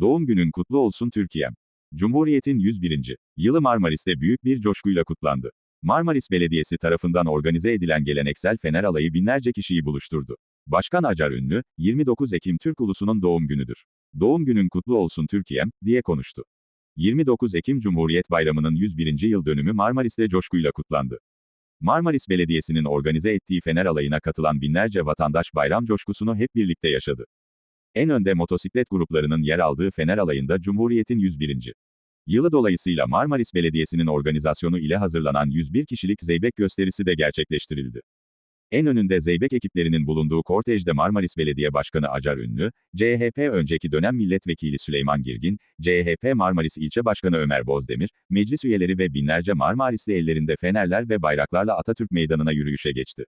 Doğum günün kutlu olsun Türkiye'm. Cumhuriyet'in 101. yılı Marmaris'te büyük bir coşkuyla kutlandı. Marmaris Belediyesi tarafından organize edilen geleneksel Fener Alayı binlerce kişiyi buluşturdu. Başkan Acar Ünlü, 29 Ekim Türk ulusunun doğum günüdür. Doğum günün kutlu olsun Türkiye'm, diye konuştu. 29 Ekim Cumhuriyet Bayramı'nın 101. yıl dönümü Marmaris'te coşkuyla kutlandı. Marmaris Belediyesi'nin organize ettiği Fener Alayı'na katılan binlerce vatandaş bayram coşkusunu hep birlikte yaşadı. En önde motosiklet gruplarının yer aldığı Fener Alayı'nda Cumhuriyet'in 101. yılı dolayısıyla Marmaris Belediyesi'nin organizasyonu ile hazırlanan 101 kişilik zeybek gösterisi de gerçekleştirildi. En önünde zeybek ekiplerinin bulunduğu kortejde Marmaris Belediye Başkanı Acar Ünlü, CHP önceki dönem milletvekili Süleyman Girgin, CHP Marmaris İlçe Başkanı Ömer Bozdemir, meclis üyeleri ve binlerce Marmarisli ellerinde fenerler ve bayraklarla Atatürk Meydanı'na yürüyüşe geçti.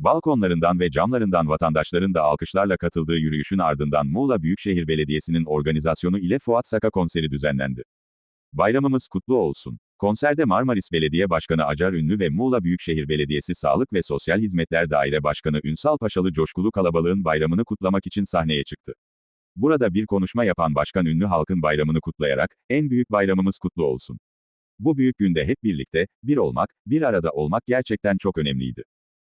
Balkonlarından ve camlarından vatandaşların da alkışlarla katıldığı yürüyüşün ardından Muğla Büyükşehir Belediyesi'nin organizasyonu ile Fuat Saka konseri düzenlendi. Bayramımız kutlu olsun. Konserde Marmaris Belediye Başkanı Acar Ünlü ve Muğla Büyükşehir Belediyesi Sağlık ve Sosyal Hizmetler Daire Başkanı Ünsal Paşalı coşkulu kalabalığın bayramını kutlamak için sahneye çıktı. Burada bir konuşma yapan Başkan Ünlü halkın bayramını kutlayarak, en büyük bayramımız kutlu olsun. Bu büyük günde hep birlikte, bir olmak, bir arada olmak gerçekten çok önemliydi.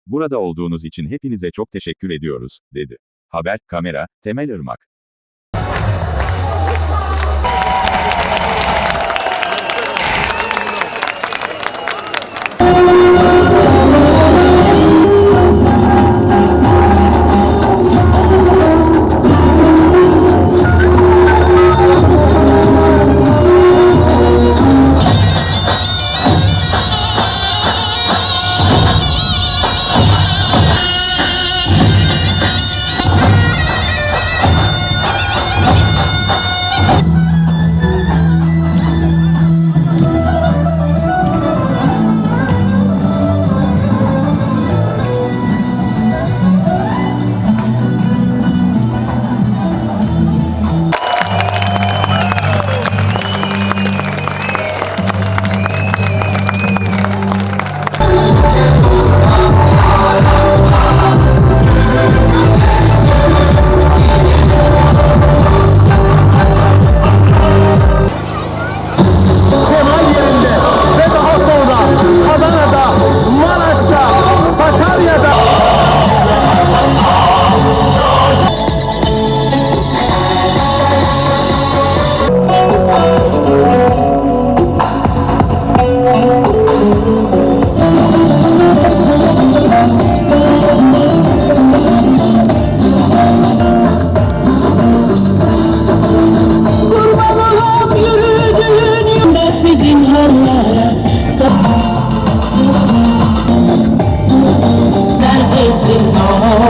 Burada olduğunuz için hepinize çok teşekkür ediyoruz, dedi. Haber, kamera, Temel Irmak.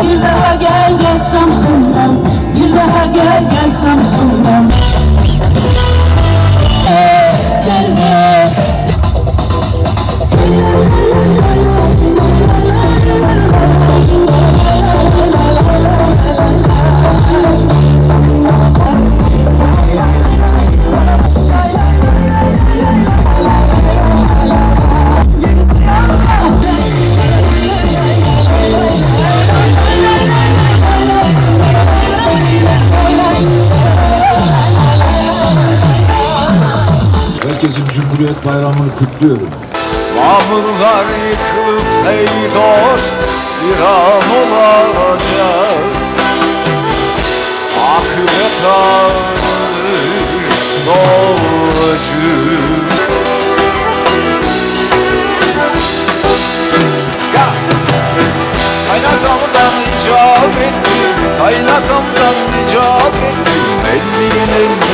Bir daha gel gel Samsun'dan. Bir daha gel gel Samsun'dan Cumhuriyet Bayramı'nı kutluyorum. Mamurlar yıkılıp ey dost bir an olacak. Akıbet ağır Ya Kaynatamdan icap ettim Kaynatamdan icap ettim Elmin elmin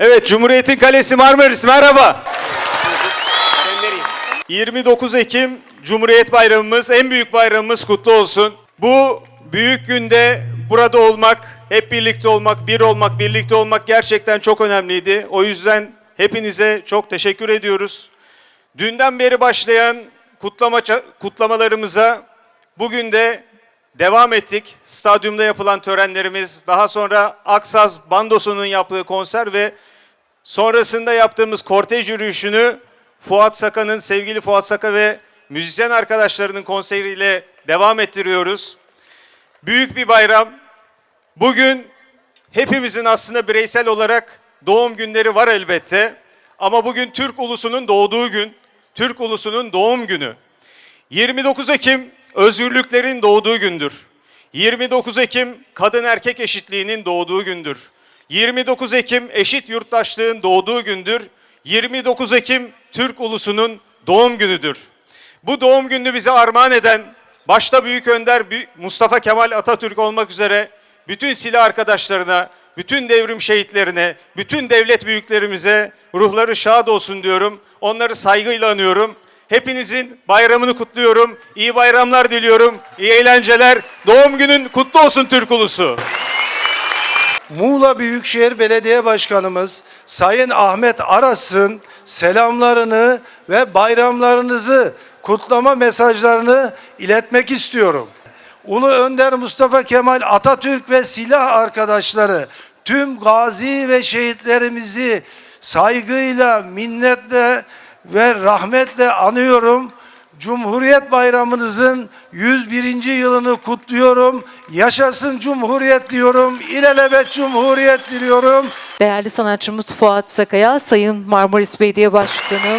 Evet, Cumhuriyet'in kalesi Marmaris, merhaba. 29 Ekim Cumhuriyet Bayramımız, en büyük bayramımız kutlu olsun. Bu büyük günde burada olmak, hep birlikte olmak, bir olmak, birlikte olmak gerçekten çok önemliydi. O yüzden hepinize çok teşekkür ediyoruz. Dünden beri başlayan kutlama kutlamalarımıza bugün de devam ettik. Stadyumda yapılan törenlerimiz, daha sonra Aksaz Bandosu'nun yaptığı konser ve sonrasında yaptığımız kortej yürüyüşünü Fuat Saka'nın, sevgili Fuat Saka ve müzisyen arkadaşlarının konseriyle devam ettiriyoruz. Büyük bir bayram. Bugün hepimizin aslında bireysel olarak doğum günleri var elbette. Ama bugün Türk ulusunun doğduğu gün, Türk ulusunun doğum günü. 29 Ekim özgürlüklerin doğduğu gündür. 29 Ekim kadın erkek eşitliğinin doğduğu gündür. 29 Ekim eşit yurttaşlığın doğduğu gündür. 29 Ekim Türk ulusunun doğum günüdür. Bu doğum gününü bize armağan eden başta Büyük Önder Mustafa Kemal Atatürk olmak üzere bütün silah arkadaşlarına, bütün devrim şehitlerine, bütün devlet büyüklerimize ruhları şad olsun diyorum. Onları saygıyla anıyorum. Hepinizin bayramını kutluyorum. İyi bayramlar diliyorum. İyi eğlenceler. Doğum günün kutlu olsun Türk ulusu. Muğla Büyükşehir Belediye Başkanımız Sayın Ahmet Aras'ın selamlarını ve bayramlarınızı kutlama mesajlarını iletmek istiyorum. Ulu Önder Mustafa Kemal Atatürk ve silah arkadaşları tüm gazi ve şehitlerimizi saygıyla, minnetle ve rahmetle anıyorum. Cumhuriyet Bayramınızın 101. yılını kutluyorum. Yaşasın Cumhuriyet diyorum. İlelebet Cumhuriyet diliyorum. Değerli sanatçımız Fuat Sakaya, Sayın Marmaris Belediye Başkanı